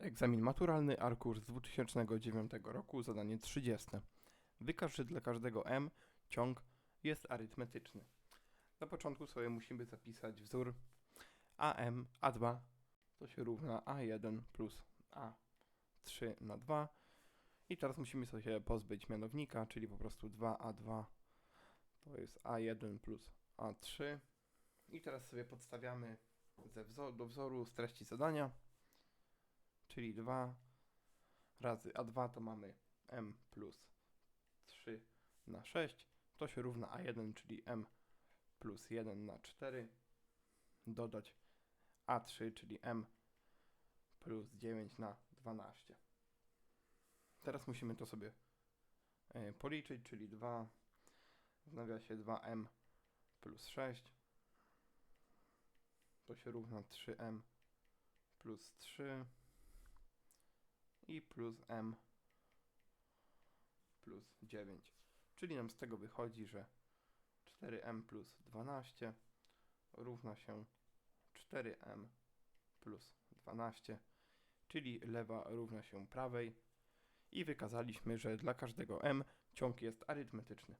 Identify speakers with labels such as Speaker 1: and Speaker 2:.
Speaker 1: Egzamin maturalny, arkusz z 2009 roku, zadanie 30. Wykaż, że dla każdego m ciąg jest arytmetyczny. Na początku sobie musimy zapisać wzór am a2 to się równa a1 plus a3 na 2 i teraz musimy sobie pozbyć mianownika, czyli po prostu 2a2 to jest a1 plus a3 i teraz sobie podstawiamy ze wzoru, do wzoru z treści zadania czyli 2 razy A2 to mamy M plus 3 na 6, to się równa A1, czyli M plus 1 na 4, dodać A3, czyli M plus 9 na 12. Teraz musimy to sobie e, policzyć, czyli 2 w nawiasie 2M plus 6, to się równa 3M plus 3 i plus m plus 9. Czyli nam z tego wychodzi, że 4m plus 12 równa się 4m plus 12, czyli lewa równa się prawej i wykazaliśmy, że dla każdego m ciąg jest arytmetyczny.